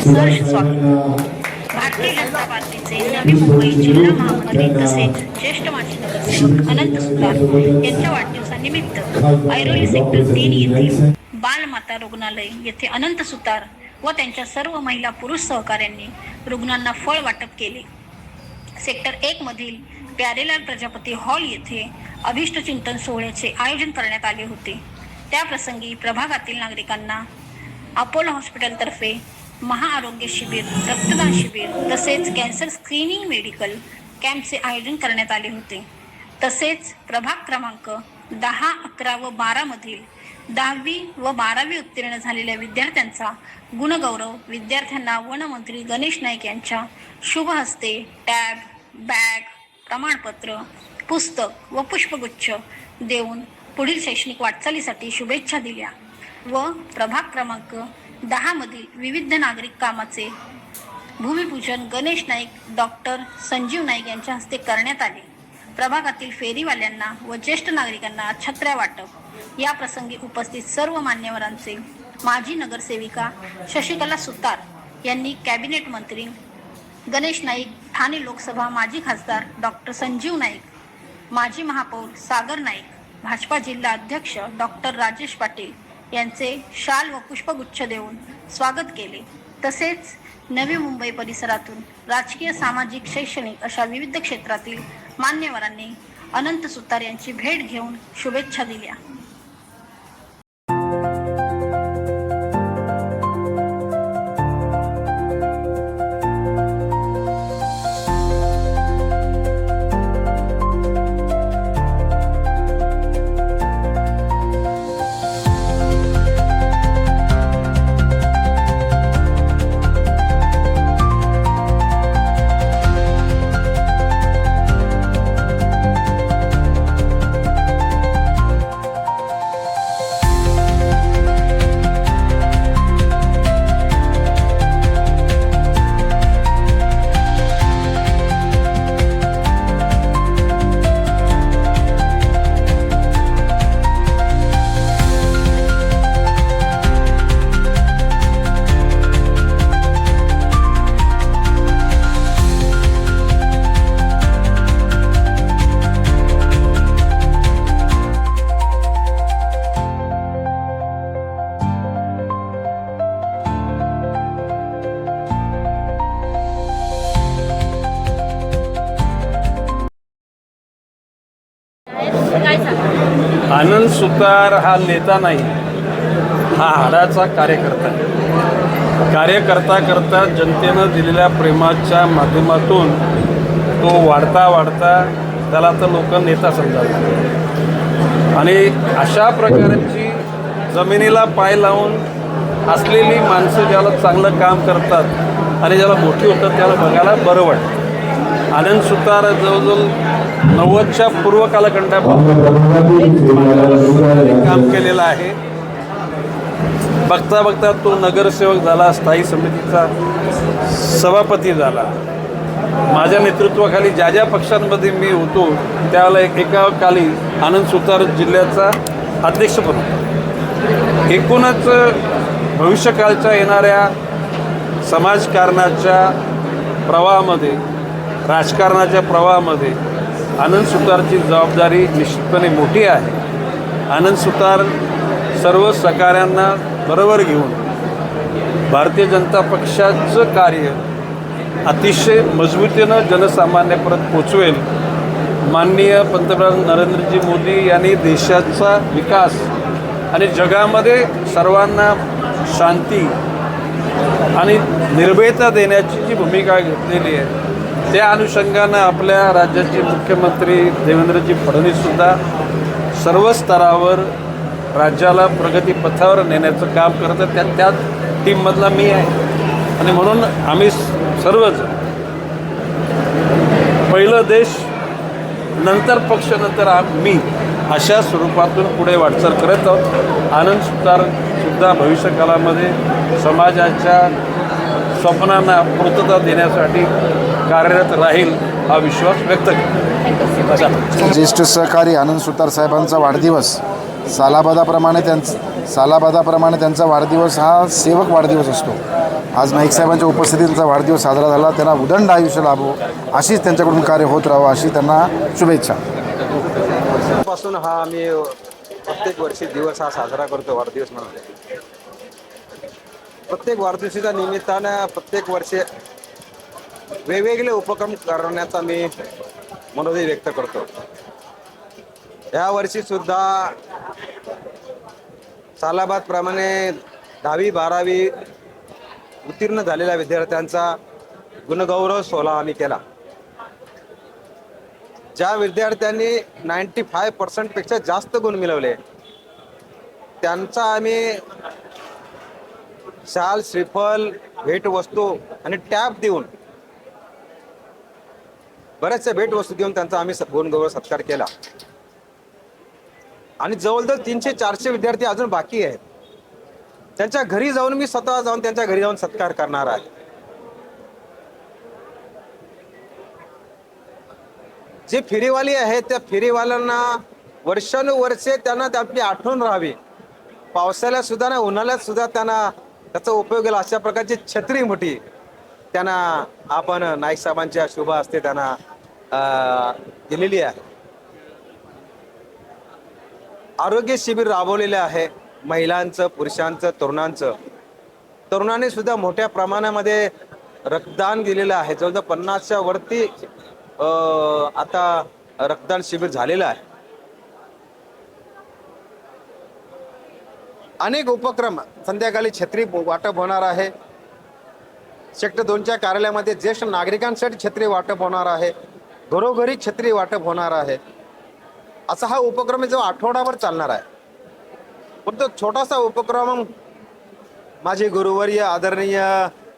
सर्वांचे सहर्ष भारतीय जनता पार्टीचे नवी मुंबई जिल्हा महामंत्री तसेच ज्येष्ठ माजी नगरसेवक अनंत सुतार यांच्या वाढदिवसानिमित्त ऐरोली सेक्टर तीन येथील बालमाता रुग्णालय येथे अनंत सुतार व त्यांच्या सर्व महिला पुरुष सहकाऱ्यांनी रुग्णांना फळ वाटप केले. सेक्टर एक मधील प्यारेलाल प्रजापती हॉल येथे अभिष्ट चिंतन सोहळ्याचे आयोजन करण्यात आले होते. त्याप्रसंगी प्रभागातील नागरिकांना अपोलो हॉस्पिटलतर्फे महाआरोग्य शिबिर रक्तदान शिबिर तसेच कॅन्सर स्क्रीनिंग मेडिकल कॅम्पचे आयोजन करण्यात आले होते. तसेच प्रभाग क्रमांक दहा अकरा व बारामधील दहावी व बारावी उत्तीर्ण झालेल्या विद्यार्थ्यांचा गुणगौरव विद्यार्थ्यांना वनमंत्री गणेश नाईक यांच्या शुभ हस्ते टॅब बॅग प्रमाणपत्र पुस्तक व पुष्पगुच्छ देऊन पुढील शैक्षणिक वाटचालीसाठी शुभेच्छा दिल्या व प्रभाग क्रमांक दहामधील विविध नागरिक कामाचे भूमिपूजन गणेश नाईक डॉक्टर संजीव नाईक यांच्या हस्ते करण्यात आले. प्रभागातील फेरीवाल्यांना व ज्येष्ठ नागरिकांना छत्र्या वाटप. या प्रसंगी उपस्थित सर्व मान्यवरांचे माजी नगरसेविका शशिकला सुतार यांनी कॅबिनेट मंत्री गणेश नाईक ठाणे लोकसभा माजी खासदार डॉक्टर संजीव नाईक माजी महापौर सागर नाईक भाजपा जिल्हा अध्यक्ष डॉक्टर राजेश पाटील यांचे शाल व पुष्पगुच्छ देऊन स्वागत केले. तसेच नवी मुंबई परिसरातून राजकीय सामाजिक शैक्षणिक अशा विविध क्षेत्रातील मान्यवरांनी अनंत सुतार यांची भेट घेऊन शुभेच्छा दिल्या. सुतार हा नेता नाही हा हाडाचा कार्यकर्ता. कार्यकर्ता करता जनतेनं दिलेल्या प्रेमाच्या माध्यमातून तो वाढता वाढता त्याला तर लोक नेता समजावतात आणि अशा प्रकारची जमिनीला पाय लावून असलेली माणसं ज्याला चांगलं काम करतात आणि ज्याला मोठी होतात त्याला बघायला बरं वाटतं. आनंद सुतार जवळजवळ नव्वदच्या पूर्व कालखंडापासून काम केलेलं आहे. बघता बघता तो नगरसेवक झाला स्थायी समितीचा सभापती झाला. माझ्या नेतृत्वाखाली ज्या ज्या पक्षांमध्ये मी होतो त्यावेळेला एक एका काली आनंद सुतार जिल्ह्याचा अध्यक्षपद होता. एकूणच भविष्यकाळच्या येणाऱ्या समाजकारणाच्या प्रवाहामध्ये राजकारणाच्या प्रवाहामध्ये आनंद सुतारची जबाबदारी निश्चितपणे मोठी आहे. आनंद सुतार सर्व सहकाऱ्यांना बरोबर घेऊन भारतीय जनता पक्षाचं कार्य अतिशय मजबूतीनं जनसामान्यापर्यंत पोचवेल. माननीय पंतप्रधान नरेंद्रजी मोदी यांनी देशाचा विकास आणि जगामध्ये सर्वांना शांती आणि निर्भयता देण्याची जी भूमिका घेतलेली आहे त्या अनुषंगानं आपल्या राज्याचे मुख्यमंत्री देवेंद्रजी फडणवीससुद्धा सर्व स्तरावर राज्याला प्रगतीपथावर नेण्याचं काम करत आहे त्या त्या टीममधला मी आहे. आणि म्हणून आम्ही सर्वच पहिलं देश नंतर पक्ष नंतर मी अशा स्वरूपातून पुढे वाटचाल करत आहोत. आनंद सुतार सुद्धा भविष्यकालामध्ये समाजाच्या स्वप्नांना पूर्तता देण्यासाठी कार्यरत राहील हा विश्वास व्यक्त करतो ज्येष्ठ सहकारी आनंद सुतार साहेबांचा वाढदिवस. सालाबादाप्रमाणे त्यांचा सालाबादाप्रमाणे त्यांचा वाढदिवस हा सेवक वाढदिवस असतो. आज नाईक साहेबांच्या उपस्थितीत त्यांचा वाढदिवस साजरा झाला. त्यांना उदंड आयुष्य लाभो. अशीच त्यांच्याकडून कार्य होत राहावं अशी त्यांना शुभेच्छा. पासून हा आम्ही प्रत्येक वर्षी दिवस हा साजरा करतो वाढदिवस म्हणून. प्रत्येक वाढदिवसाच्या निमित्तानं प्रत्येक वर्षी वेगवेगळे उपक्रम करण्याचा मी मनोदय व्यक्त करतो. या वर्षी सुद्धा सालाबाद प्रमाणे दहावी बारावी उत्तीर्ण झालेल्या विद्यार्थ्यांचा गुणगौरव सोहळा आम्ही केला. ज्या विद्यार्थ्यांनी नाईन्टी फाय पर्सेंटपेक्षा जास्त गुण मिळवले त्यांचा आम्ही शाल श्रीफल भेटवस्तू आणि टॅप देऊन बऱ्याचशा भेटवस्तू देऊन त्यांचा आम्ही स- गुणगौरव सत्कार केला. आणि जवळजवळ तीनशे चारशे विद्यार्थी अजून बाकी आहेत. त्यांच्या घरी जाऊन मी स्वतः जाऊन त्यांच्या घरी जाऊन सत्कार करणार आहे. जे फेरीवाली आहेत त्या फेरीवाल्यांना वर्षानुवर्षे त्यांना आपली आठवण राहावी. पावसाळ्यात सुद्धा ना उन्हाळ्यात सुद्धा त्यांना त्याचा उपयोग केला अशा प्रकारची छत्री मोठी त्यांना आपण नाईक साहेबांच्या शुभ असते त्यांना दिलेली आहे आरोग्य शिबिर राबवलेले आहे. महिलांचं पुरुषांचं तरुणांचं तरुणांनी सुद्धा मोठ्या प्रमाणामध्ये रक्तदान दिलेलं आहे. जवळजवळ पन्नासच्या वरती आता रक्तदान शिबिर झालेलं आहे अनेक उपक्रम संध्याकाळी छत्री वाटप होणार आहे. सेक्टर दोनच्या कार्यालयामध्ये ज्येष्ठ नागरिकांसाठी छत्री वाटप होणार आहे. घरोघरी छत्री वाटप होणार आहे. असा हा उपक्रम जो आठवडाभर चालणार आहे. पण तो छोटासा उपक्रम माझे गुरुवर्य आदरणीय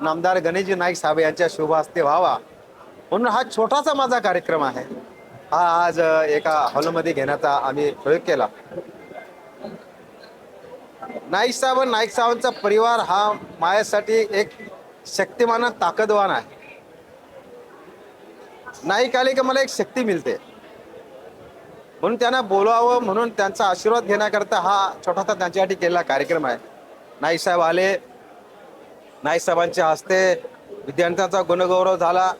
नामदार गणेशजी नाईक साहेब यांच्या शुभ हस्ते व्हावा. म्हणून हा छोटासा माझा कार्यक्रम आहे. हा आज एका हॉलमध्ये घेण्याचा आम्ही प्रयोग केला. नाईक साहेब नाईक साहेबांचा परिवार हा माझ्यासाठी एक शक्तिमान ताकदवान आहे. नाईक आले की मला एक शक्ती मिळते. म्हणून त्यांना बोलावं म्हणून त्यांचा आशीर्वाद घेण्याकरता हा छोटासा त्यांच्यासाठी केलेला कार्यक्रम आहे. नाईक साहेब आले. नाईक साहेबांच्या हस्ते विद्यार्थ्यांचा गुणगौरव झाला.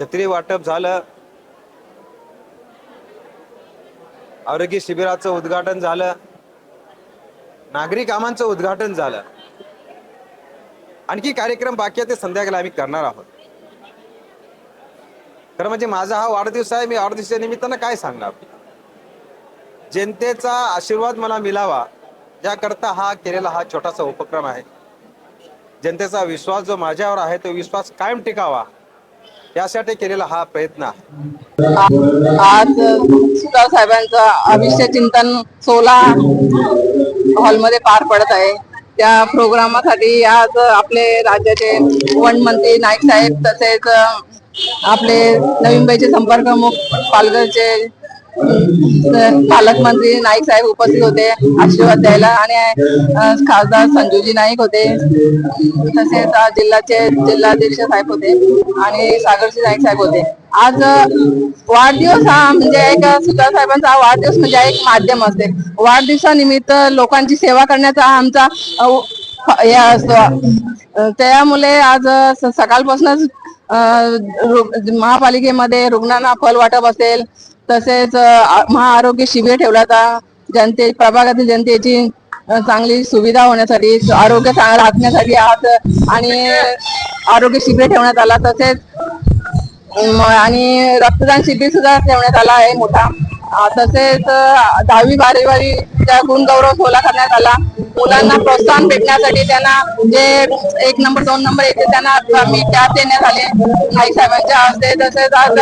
छत्री वाटप झालं. आरोग्य शिबिराचं उद्घाटन झालं. नागरी कामांचं उद्घाटन झालं. आणखी कार्यक्रम बाकी आहे ते संध्याकाळी आम्ही करणार आहोत. खरं म्हणजे माझा हा वाढदिवस आहे मी वाढदिवसाच्या निमित्तानं काय सांगणार? जनतेचा आशीर्वाद मला मिळावा याकरता हा केलेला हा छोटासा उपक्रम आहे. जनतेचा विश्वास जो माझ्यावर आहे तो विश्वास कायम टिकावा यासाठी केलेला हा प्रयत्न आहे. आज सुतार साहेबांचा अभिषेक चिंतन सोला हॉलमध्ये पार पडत आहे. त्या प्रोग्रामासाठी आज आपले राज्याचे वन मंत्री नाईक साहेब तसेच आपले नवीनबाईचे संपर्क मुख पालघरचे पालकमंत्री नाईक साहेब उपस्थित होते आशीर्वाद द्यायला. आणि खासदार संजूजी नाईक होते. तसेच जिल्ह्याचे जिल्हाध्यक्ष साहेब होते आणि सागरजी नाईक साहेब होते. आज वाढदिवस हा म्हणजे एक सुतार साहेबांचा वाढदिवस म्हणजे एक माध्यम असते. वाढदिवसानिमित्त लोकांची सेवा करण्याचा हा आमचा हे असतो. त्यामुळे आज सकाळपासूनच महापालिकेमध्ये रुग्णांना फल वाटप असेल तसेच महाआरोग्य शिबिर ठेवला होता जनते प्रभागातील जनतेची चांगली सुविधा होण्यासाठी आरोग्य चांगलं राखण्यासाठी आज आणि आरोग्य शिबिर ठेवण्यात आला तसेच आणि रक्तदान शिबिर सुद्धा ठेवण्यात आला आहे मोठा. तसेच दहावी बारावी त्या गुणगौरव सोहळा करण्यात आला. मुलांना प्रोत्साहन भेटण्यासाठी त्यांना जे एक नंबर दोन नंबर येते त्यांना मी टॅब देण्यात आले. नाईक साहेबांच्या हस्ते तसेच आज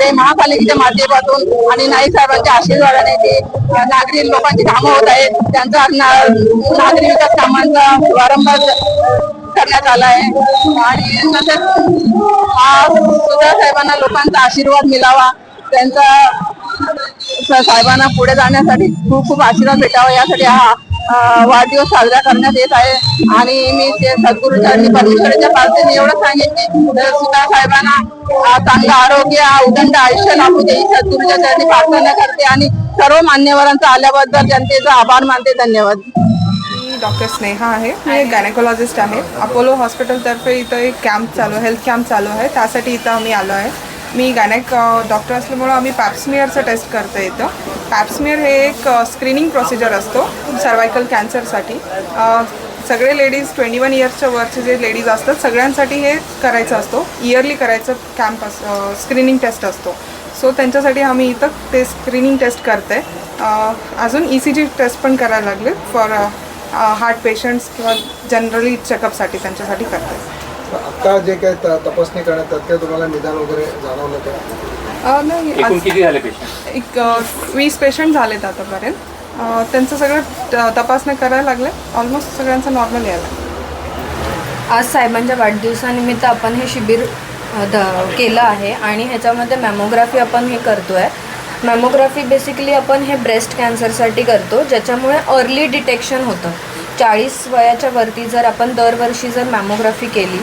ते महापालिकेच्या माध्यमातून आणि नाईक साहेबांच्या आशीर्वादाने ते नागरिक लोकांची कामं होत आहेत त्यांचा नागरी विकास कामांचा वारंवार करण्यात आला आहे. आणि तसेच सुधा साहेबांना लोकांचा आशीर्वाद मिळावा त्यांचा साहेबांना पुढे जाण्यासाठी खूप खूप आशीर्वाद भेटावा. यासाठी हा वाढदिवस साजरा करण्यात येत आहे. आणि मी ते सद्गुरूच्या आणि परमेश्वराच्या एवढं सांगेन की सुद्धा साहेबांना चांगलं आरोग्य उदंड आयुष्य लाभू दे. सद्गुरूच्या चरणी प्रार्थना करते आणि सर्व मान्यवरांचा आल्याबद्दल जनतेचा आभार मानते. धन्यवाद. डॉक्टर स्नेहा आहे. मी एक गायनेकोलॉजिस्ट आहे. अपोलो हॉस्पिटलतर्फे इथं एक कॅम्प चालू आहे. हेल्थ कॅम्प चालू आहे. त्यासाठी इथं आम्ही आलो आहे. मी गायनेक डॉक्टर असल्यामुळं आम्ही पॅप्समिअरचं टेस्ट करतो इथं. पॅप्समियर हे एक स्क्रीनिंग प्रोसिजर असतो सर्वायकल कॅन्सरसाठी सगळे लेडीज ट्वेंटी वन इयर्सच्या वरचे जे लेडीज असतात सगळ्यांसाठी हे करायचं असतो. इयरली करायचं कॅम्प अस स्क्रीनिंग टेस्ट असतो. सो त्यांच्यासाठी आम्ही इथं ते स्क्रीनिंग टेस्ट करते अजून ई सी जी टेस्ट पण करायला लागले फॉर हार्ट पेशंट्स किंवा जनरली चेकअपसाठी त्यांच्यासाठी करते आता जे काय तपासणी करण्यात येतात ते तुम्हाला निदान वगैरे जाणवलं का? नाही एकूण आज- किती झाले पेशंट एक वीस पेशंट झालेत आतापर्यंत. त्यांचं सगळं तपासण्या करायला लागले. ऑलमोस्ट सगळ्यांचं नॉर्मल यायला आज साहेबांच्या वाढदिवसानिमित्त आपण हे शिबिर केलं आहे आणि ह्याच्यामध्ये मॅमोग्राफी आपण हे करतो आहे मॅमोग्राफी बेसिकली आपण हे ब्रेस्ट कॅन्सरसाठी करतो ज्याच्यामुळे अर्ली डिटेक्शन होतं. चाळीस वयाच्या वरती जर आपण दरवर्षी जर मॅमोग्राफी केली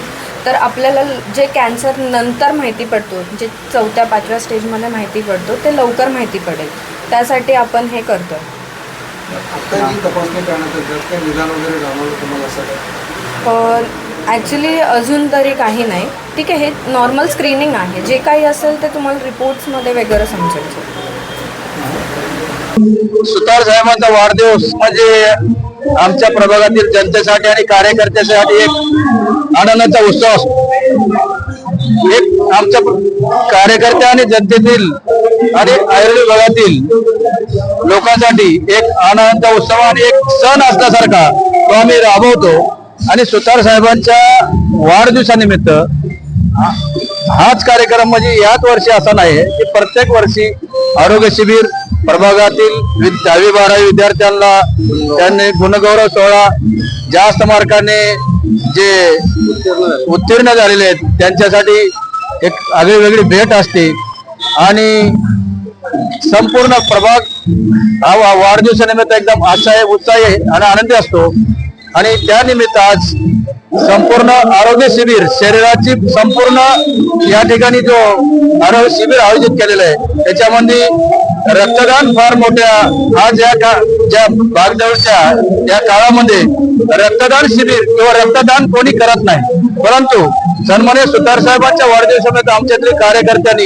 तर आपल्याला जे कॅन्सर नंतर माहिती पडतो जे चौथ्या पाचव्या स्टेजमध्ये माहिती पडतो ते लवकर माहिती पडेल. त्यासाठी आपण हे करतो ॲक्च्युली अजून तरी काही नाही. ठीक आहे हे नॉर्मल स्क्रीनिंग आहे. जे काही असेल ते तुम्हाला रिपोर्ट्समध्ये वगैरे समजेल. सुतार साहेबांचा वाढदिवस. म्हणजे आमच्या प्रभागातील जनतेसाठी आणि कार्यकर्त्यासाठी एक आनंदाचा उत्सव असतो. एक आमच्या कार्यकर्त्या आणि जनतेतील आणि आयुर्वेद विभागातील लोकांसाठी एक आनंदाचा उत्सव आणि एक सण असल्यासारखा तो आम्ही राबवतो. आणि सुतार साहेबांच्या वाढदिवसानिमित्त हाच कार्यक्रम म्हणजे याच वर्षी असा नाही की प्रत्येक वर्षी आरोग्य शिबिर प्रभागातील वि- दहावी बारावी विद्यार्थ्यांना त्यांनी गुणगौरव सोहळा जास्त मार्काने जे उत्तीर्ण झालेले आहेत त्यांच्यासाठी एक आगळी वेगळी भेट असते. आणि संपूर्ण प्रभाग हा वा- वाढदिवसानिमित्त एकदम आशा उत्साही आणि आनंदी असतो. आणि त्यानिमित्त आज संपूर्ण आरोग्य शिबिर शरीराची संपूर्ण या ठिकाणी जो आरोग्य शिबिर आयोजित केलेलं आहे त्याच्यामध्ये रक्तदान फार मोठ्या आज या का ज्या भागदौडच्या या काळामध्ये रक्तदान शिबिर किंवा रक्तदान कोणी करत नाही. परंतु सन्मान्य सुतार साहेबांच्या वाढदिवसामध्ये आमच्यातील कार्यकर्त्यांनी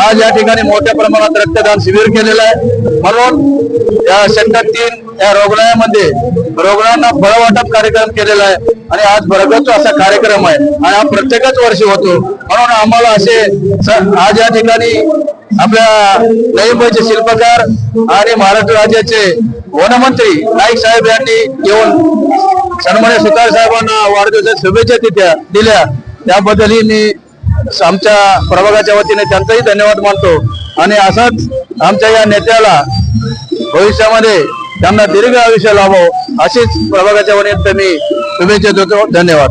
आज या ठिकाणी मोठ्या प्रमाणात रक्तदान शिबिर केलेलं आहे. म्हणून या सेक्टर तीन या रुग्णालयामध्ये रुग्णांना फळवाटप कार्यक्रम केलेला आहे आणि आज भरगत असा कार्यक्रम आहे आणि हा प्रत्येकच वर्षी होतो. म्हणून आम्हाला असे स- आज या ठिकाणी आपल्या नवी शिल्पकार आणि महाराष्ट्र राज्याचे वनमंत्री नाईक साहेब यांनी येऊन सन्मान्य सुतार साहेबांना वाढदिवसाच्या शुभेच्छा दिल्या दिल्या. त्याबद्दलही मी आमच्या प्रभागाच्या वतीने त्यांचाही धन्यवाद मानतो. आणि असाच आमच्या या नेत्याला भविष्यामध्ये त्यांना दीर्घ आयुष्य लाभो अशीच प्रभागाच्या वतीने मी शुभेच्छा देतो. धन्यवाद.